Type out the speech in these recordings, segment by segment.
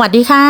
วัสดีค่ะ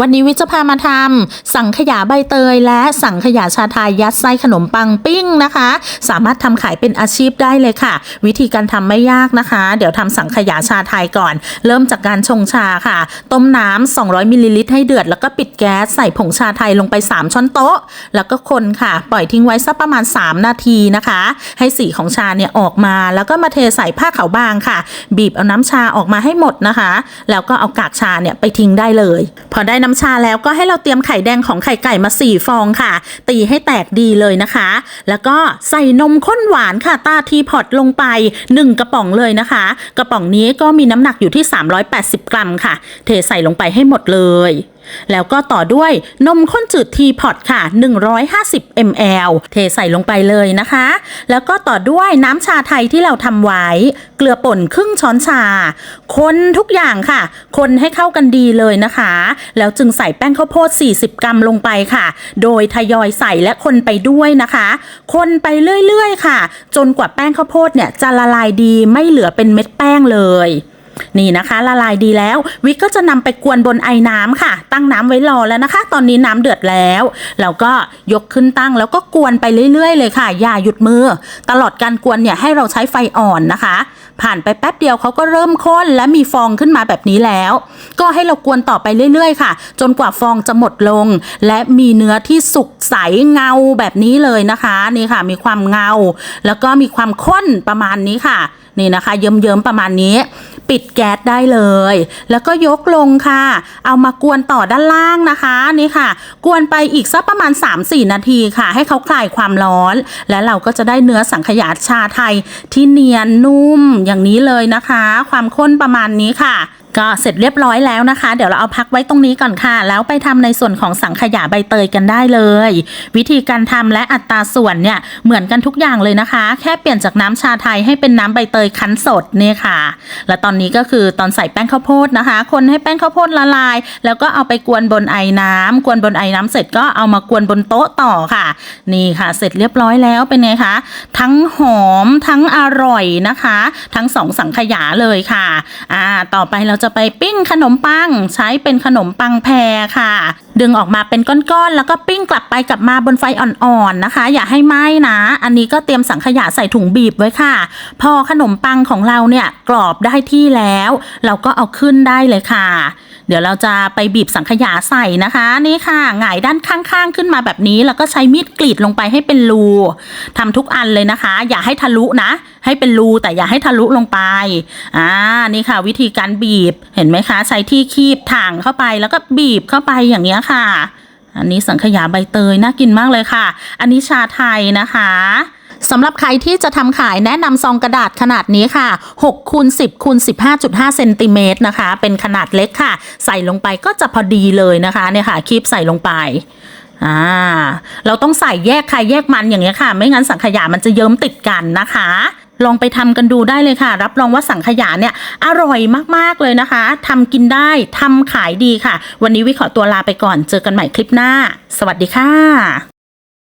วันนี้วิจะพามาทำสังขยาใบเตย และสังขยาชาไทยยัดไส้ขนมปังปิ้งนะคะ สามารถทำขายเป็นอาชีพได้เลยค่ะ วิธีการทำไม่ยากนะคะ เดี๋ยวทำสังขยาชาไทยก่อน เริ่มจากการชงชาค่ะ ต้มน้ำ200มิลลิลิตรให้เดือด แล้วก็ปิดแก๊สใส่ผงชาไทยลงไป 3 ช้อนโต๊ะ แล้วก็คนค่ะ ปล่อยทิ้งไว้สักประมาณ 3 นาทีนะคะ ให้สีของชาเนี่ยออกมา แล้วก็มาเทใส่ผ้าขาวบางค่ะ บีบเอาน้ำชาออกมาให้หมดนะคะ แล้วก็เอากากชาเนี่ยไปทิ้งได้เลย พอได้น้ำชาแล้วก็ให้เราเตรียมไข่แดงของไข่ไก่มา 4 ฟองค่ะ ตีให้แตกดีเลยนะคะ แล้วก็ใส่นมข้นหวานค่ะตาทีพอตลงไป 1 กระป๋องเลยนะคะ กระป๋องนี้ก็มีน้ำหนักอยู่ที่ 380 กรัมค่ะ เทใส่ลงไปให้หมดเลยแล้วก็ต่อด้วยนมข้นจืดทีพอตค่ะ 150 ml เทใส่ลงไปเลยนะคะ แล้วก็ต่อด้วยน้ำชาไทยที่เราทำไว้ เกลือป่นครึ่งช้อนชา คนทุกอย่างค่ะ คนให้เข้ากันดีเลยนะคะ แล้วจึงใส่แป้งข้าวโพด 40 กรัมลงไปค่ะ โดยทยอยใส่และคนไปด้วยนะคะ คนไปเรื่อยๆ ค่ะ จนกว่าแป้งข้าวโพดเนี่ยจะละลายดีไม่เหลือเป็นเม็ดแป้งเลย นี่นะคะ ละลายดีแล้ว วิกก็จะนำไปกวนบนไอ้น้ำค่ะ ตั้งน้ำไว้รอแล้วนะคะ ตอนนี้น้ำเดือดแล้วเราก็ยกขึ้นตั้งแล้วก็กวนไปเรื่อย ๆ เลยค่ะ อย่าหยุดมือ ตลอดการกวนเนี่ยให้เราใช้ไฟอ่อนนะคะ ผ่านไปแป๊บเดียวเขาก็เริ่มข้นและมีฟองขึ้นมาแบบนี้แล้ว ก็ให้เรากวนต่อไปเรื่อย ๆ ค่ะ จนกว่าฟองจะหมดลง และมีเนื้อที่สุกใสเงาแบบนี้เลยนะคะนี่ค่ะ มีความเงา แล้วก็มีความข้นประมาณนี้ค่ะนี่นะคะ เยิ้มๆประมาณนี้ ปิดแก๊สได้เลย แล้วก็ยกลงค่ะ เอามากวนต่อด้านล่างนะคะนี่ค่ะ กวนไปอีกสักประมาณ 3-4 นาทีค่ะ ให้เขาคลายความร้อน และเราก็จะได้เนื้อสังขยาชาไทยที่เนียนนุ่มอย่างนี้เลยนะคะ ความข้นประมาณนี้ค่ะ ก็เสร็จเรียบร้อยแล้วนะคะ เดี๋ยวเราเอาพักไว้ตรงนี้ก่อนค่ะ แล้วไปทำในส่วนของสังขยาใบเตยกันได้เลย วิธีการทำและอัตราส่วนเนี่ยเหมือนกันทุกอย่างเลยนะคะ แค่เปลี่ยนจากน้ำชาไทยให้เป็นน้ำใบเตยคั้นสดเนี่ยค่ะ และตอนนี้ก็คือตอนใส่แป้งข้าวโพดนะคะ คนให้แป้งข้าวโพดละลาย แล้วก็เอาไปกวนบนไอ้น้ำกวนบนไอ้น้ำเสร็จก็เอามากวนบนโต๊ะต่อค่ะ นี่ค่ะ เสร็จเรียบร้อยแล้วเป็นไงคะทั้งหอมทั้งอร่อยนะคะ ทั้งสองสังขยาเลยค่ะอ่าต่อไปเราจะไปปิ้งขนมปัง ใช้เป็นขนมปังแพรค่ะ ดึงออกมาเป็นก้อนๆ แล้วก็ปิ้งกลับไปกลับมาบนไฟอ่อนๆนะคะ อย่าให้ไหม้นะ อันนี้ก็เตรียมสังขยาใส่ถุงบีบไว้ค่ะ พอขนมปังของเราเนี่ยกรอบได้ที่แล้ว เราก็เอาขึ้นได้เลยค่ะ เดี๋ยวเราจะไปบีบสังขยาใส่นะคะนี่ค่ะหงายด้านข้างๆ ขึ้นมาแบบนี้ แล้วก็ใช้มีดกรีดลงไปให้เป็นรูทำทุกอันเลยนะคะ อย่าให้ทะลุนะ ให้เป็นรูแต่อย่าให้ทะลุลงไปอ่านี่ค่ะ วิธีการบีบเห็นไหมคะ ใช้ที่คีบถ่างเข้าไปแล้วก็บีบเข้าไปอย่างเนี้ยค่ะ อันนี้สังขยาใบเตยน่ากินมากเลยค่ะ อันนี้ชาไทยนะคะ สำหรับใครที่จะทำขายแนะนำซองกระดาษขนาดนี้ค่ะ6คูณ10คูณ15.5เซนติเมตรนะคะ เป็นขนาดเล็กค่ะ ใส่ลงไปก็จะพอดีเลยนะคะเนี่ยค่ะคีบใส่ลงไปอ่าเราต้องใส่แยกใครแยกมันอย่างเงี้ยค่ะ ไม่งั้นสังขยามันจะเยิ้มติดกันนะคะ ลองไปทำกันดูได้เลยค่ะ รับรองว่าสังขยาเนี่ยอร่อยมากๆเลยนะคะทำกินได้ทำขายดีค่ะ วันนี้วิขอตัวลาไปก่อนเจอกันใหม่คลิปหน้า สวัสดีค่ะ